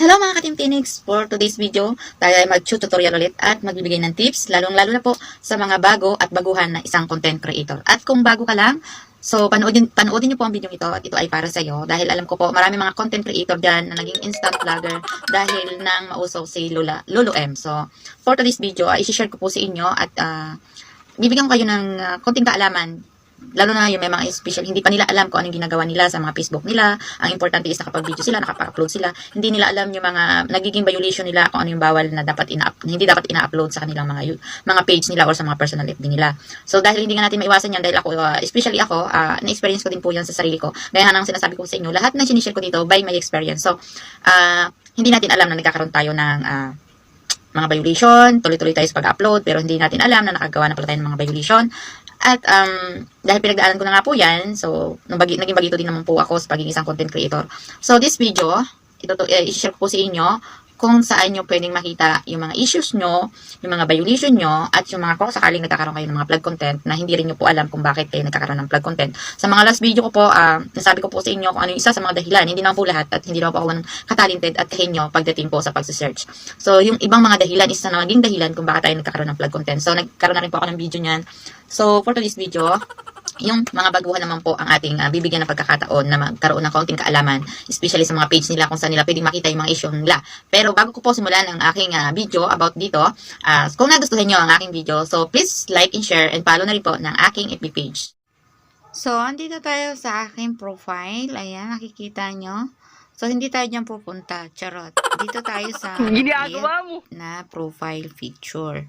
Hello mga ka-Team Phoenix! For today's video, tayo ay mag-tutorial ulit at magbibigay ng tips, lalong-lalo na po sa mga bago at baguhan na isang content creator. At kung bago ka lang, so panoodin, panoodin niyo po ang video ito at ito ay para sa iyo dahil alam ko po marami mga content creator dyan na naging instant vlogger dahil nang mauso si Lola, Lolo M. So, for today's video, ay isi-share ko po sa inyo at ah, bibigyan ko kayo ng ah, konting kaalaman lalo na yung may mga special, hindi pa nila alam kung anong ginagawa nila sa mga Facebook nila. Ang importante is nakapag-video sila, nakapag-upload sila. Hindi nila alam yung mga nagiging violation nila kung ano yung bawal na dapat ina hindi dapat ina-upload sa kanilang mga mga page nila or sa mga personal FB nila. So dahil hindi nga natin maiwasan yan dahil ako uh, especially ako, uh, na-experience ko din po yan sa sarili ko. Gaya ng sinasabi ko sa inyo, lahat ng sinishare ko dito by my experience. So uh, hindi natin alam na nagkakaroon tayo ng uh, mga violation, tuloy-tuloy tayo sa pag-upload, pero hindi natin alam na nakagawa na pala tayo ng mga violation. At um, dahil pinagdaanan ko na nga po yan, so nung bagi, naging bagito din naman po ako sa pagiging isang content creator. So this video, ito to, eh, i-share ko po sa inyo kung saan nyo pwedeng makita yung mga issues nyo, yung mga violation nyo, at yung mga kung sakaling nagkakaroon kayo ng mga plug content na hindi rin nyo po alam kung bakit kayo nagkakaroon ng plug content. Sa mga last video ko po, uh, nasabi ko po sa inyo kung ano yung isa sa mga dahilan. Hindi naman po lahat at hindi naman po ako katalented at kahinyo pagdating po sa pag-search. So, yung ibang mga dahilan, isa na naging dahilan kung bakit tayo nagkakaroon ng plug content. So, nagkaroon na rin po ako ng video niyan. So, for today's video, yung mga baguhan naman po ang ating uh, bibigyan ng pagkakataon na magkaroon ng kaunting kaalaman, especially sa mga page nila kung saan nila pwedeng makita yung mga issue nila. Pero bago ko po simulan ang aking uh, video about dito, uh, kung nagustuhan nyo ang aking video, so please like and share and follow na rin po ng aking FB page. So, andito tayo sa aking profile. Ayan, nakikita nyo. So, hindi tayo dyan pupunta. Charot. Dito tayo sa Ginagawa mo. na profile picture.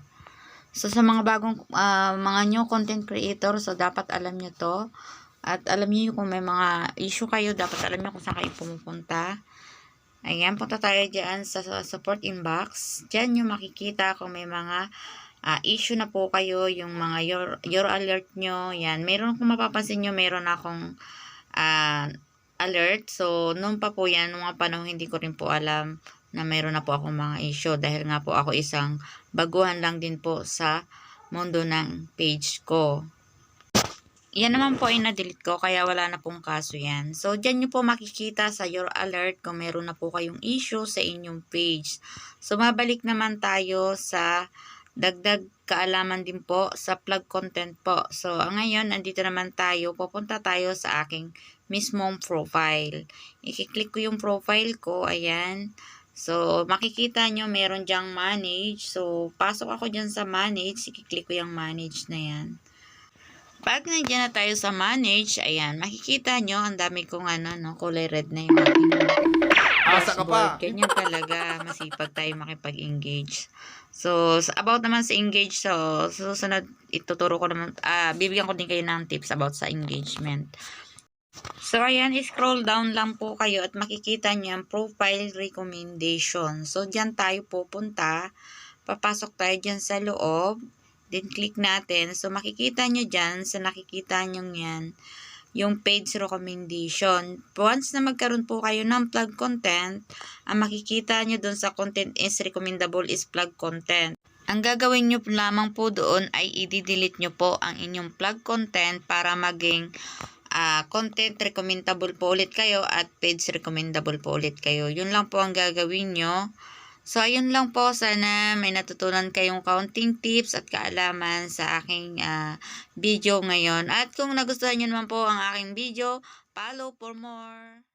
So, sa mga bagong, ah, mga new content creator, so dapat alam nyo to. At alam niyo kung may mga issue kayo, dapat alam niyo kung saan kayo pumupunta. Ayan, punta tayo dyan sa, support inbox. Diyan nyo makikita kung may mga ah, issue na po kayo, yung mga your, your alert nyo. Yan, meron kung mapapansin nyo, meron akong ah, alert. So, noon pa po yan, nung mga panahon hindi ko rin po alam na mayroon na po akong mga issue dahil nga po ako isang baguhan lang din po sa mundo ng page ko. Yan naman po ay na-delete ko kaya wala na pong kaso yan. So, dyan nyo po makikita sa your alert kung meron na po kayong issue sa inyong page. So, mabalik naman tayo sa dagdag kaalaman din po sa plug content po. So, ngayon, nandito naman tayo. Pupunta tayo sa aking mismong profile. I-click ko yung profile ko. Ayan. So, makikita nyo, meron dyang manage. So, pasok ako dyan sa manage. I-click ko yung manage na yan. Pag nandiyan na tayo sa manage, ayan, makikita nyo, ang dami kong ano, no, kulay red na yung aking Asa ka pa? Ganyan talaga, masipag tayo makipag-engage. So, about naman sa engage, so, susunod, ituturo ko naman, ah, bibigyan ko din kayo ng tips about sa engagement. So, ayan, scroll down lang po kayo at makikita niyo ang profile recommendation. So, dyan tayo pupunta. Papasok tayo dyan sa loob. Then, click natin. So, makikita nyo dyan, sa nakikita nyo yan, yung page recommendation. Once na magkaroon po kayo ng plug content, ang makikita nyo dun sa content is recommendable is plug content. Ang gagawin nyo lamang po doon ay i-delete nyo po ang inyong plug content para maging ah, content recommendable po ulit kayo at page recommendable po ulit kayo. Yun lang po ang gagawin nyo. So, ayun lang po. Sana may natutunan kayong counting tips at kaalaman sa aking ah, video ngayon. At kung nagustuhan nyo naman po ang aking video, follow for more.